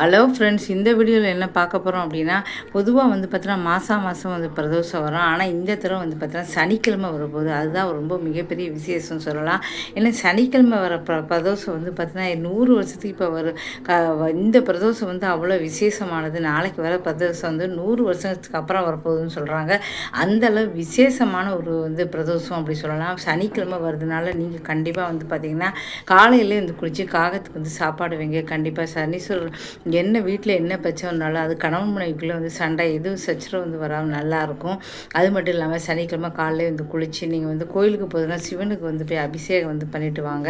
Hello friends இந்த வீடியோவில் என்ன பார்க்க போகிறோம் அப்படின்னா பொதுவாக வந்து பார்த்தீங்கன்னா மாதம் மாதம் வந்து பிரதோஷம் வரும். ஆனால் இந்த தடவை வந்து பார்த்தீங்கன்னா சனிக்கிழமை வரும்போது அதுதான் ரொம்ப மிகப்பெரிய விசேஷம் சொல்லலாம். ஏன்னா சனிக்கிழமை வர பிர பிரதோஷம் வந்து பார்த்தீங்கன்னா நூறு வருஷத்துக்கு இப்போ வரும் க இந்த பிரதோஷம் வந்து அவ்வளோ விசேஷமானது. நாளைக்கு வர பிரதோஷம் வந்து நூறு வருஷத்துக்கு அப்புறம் வரப்போகுதுன்னு சொல்கிறாங்க அந்தளவு விசேஷமான ஒரு வந்து பிரதோஷம் அப்படி சொல்லலாம். சனிக்கிழமை வருதுனால நீங்கள் கண்டிப்பாக வந்து பார்த்தீங்கன்னா காலையிலே வந்து குளித்து காகத்துக்கு வந்து சாப்பாடு வைங்க. கண்டிப்பாக சனீஸ்வரர் என்ன வீட்டில் என்ன பிரச்சனைனாலும் அது கணவன் மனைவிக்குள்ளே வந்து சண்டை எதுவும் சச்சரவு வந்து வராமல் நல்லாயிருக்கும் அது மட்டும் இல்லாமல் சனிக்கிழமை காலையில் வந்து குளித்து நீங்கள் வந்து கோயிலுக்கு போதுனா சிவனுக்கு வந்து போய் அபிஷேகம் வந்து பண்ணிட்டு வாங்க.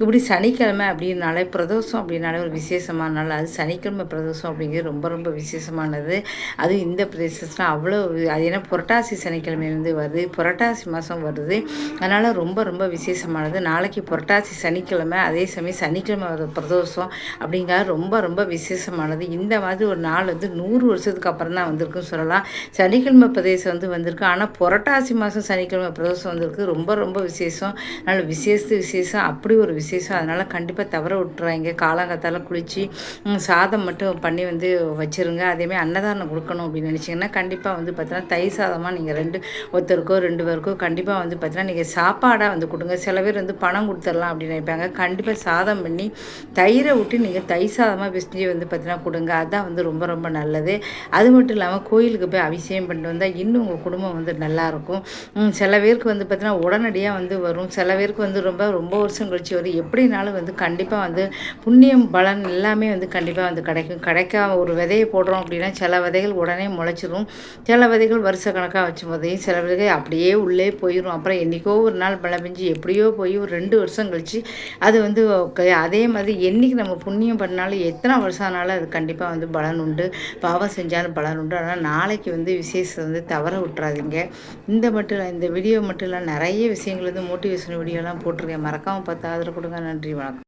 இப்படி சனிக்கிழமை அப்படின்னாலே பிரதோஷம் அப்படின்னாலே ஒரு விசேஷமான நாள். அது சனிக்கிழமை பிரதோஷம் அப்படிங்கிறது ரொம்ப ரொம்ப விசேஷமானது. அது இந்த பிரதேசத்தில் அவ்வளோ அது ஏன்னா புரட்டாசி சனிக்கிழமை வந்து வருது. புரட்டாசி மாதம் வருது. அதனால் ரொம்ப ரொம்ப விசேஷமானது. நாளைக்கு புரட்டாசி சனிக்கிழமை அதே சமயம் சனிக்கிழமை வர பிரதோஷம் அப்படிங்கிற ரொம்ப ரொம்ப விசேஷம் விசேஷமானது. இந்த மாதிரி ஒரு நாள் வந்து நூறு வருஷத்துக்கு அப்புறம் தான் வந்திருக்குன்னு சொல்லலாம். சனிக்கிழமை பிரதேசம் வந்து வந்திருக்கு. ஆனால் புரட்டாசி மாதம் சனிக்கிழமை பிரதேசம் வந்திருக்கு. ரொம்ப ரொம்ப விசேஷம். அதனால் விசேஷத்து விசேஷம். அப்படி ஒரு விசேஷம். அதனால் கண்டிப்பாக தவற விட்டுறாங்க காலங்காத்தால் குளித்து சாதம் மட்டும் பண்ணி வந்து வச்சுருங்க. அதேமாதிரி அன்னதானம் கொடுக்கணும் அப்படின்னு நினச்சிங்கன்னா கண்டிப்பாக வந்து பார்த்தீங்கன்னா தை சாதமாக நீங்கள் ரெண்டு ஒருத்தருக்கோ ரெண்டு பேருக்கோ கண்டிப்பாக வந்து பார்த்தீங்கன்னா நீங்கள் சாப்பாடாக வந்து கொடுங்க. சில பேர் வந்து பணம் கொடுத்துடலாம் அப்படின்னு நினைப்பாங்க. கண்டிப்பாக சாதம் பண்ணி தயிரை விட்டு நீங்கள் தை சாதமாக பிசைஞ்சு வந்து பார்த்தீங்கன்னா கொடுங்க. அதுதான் வந்து ரொம்ப ரொம்ப நல்லது. அது மட்டும் இல்லாமல் கோயிலுக்கு போய் அபிஷேகம் பண்ணிட்டு வந்தால் இன்னும் உங்கள் குடும்பம் வந்து நல்லாயிருக்கும் சில பேருக்கு வந்து பார்த்தீங்கன்னா உடனடியாக வந்து வரும். சில பேருக்கு வந்து ரொம்ப ரொம்ப வருஷம் கழிச்சு வரும். எப்படினாலும் வந்து கண்டிப்பாக வந்து புண்ணியம் பலன் எல்லாமே வந்து கண்டிப்பாக வந்து கிடைக்கும். கிடைக்காம ஒரு விதையை போடுறோம் அப்படின்னா சில விதைகள் உடனே முளைச்சிரும். சில விதைகள் வருஷ கணக்காக வச்சு போதையும் சில விதைகள் அப்படியே உள்ளே போயிடும் அப்புறம் என்றைக்கோ ஒரு நாள் மழை பெஞ்சு எப்படியோ போய் ஒரு ரெண்டு வருஷம் கழிச்சு அது வந்து அதே மாதிரி என்றைக்கு நம்ம புண்ணியம் பண்ணாலும் எத்தனை வருஷம் ஆனாலும் அது கண்டிப்பாக வந்து பலன் உண்டு. பாவம் செஞ்சாலும் பலன் உண்டு. ஆனால் நாளைக்கு வந்து விசேஷம் வந்து தவற விட்டுறாதீங்க. இந்த மட்டும் இல்லை இந்த வீடியோ மட்டும் இல்லை நிறைய விஷயங்கள் வந்து மோட்டிவேஷன் வீடியோலாம் போட்டிருக்கேன். மறக்காமல் பார்த்து ஆதரவு கொடுங்க. நன்றி வணக்கம்.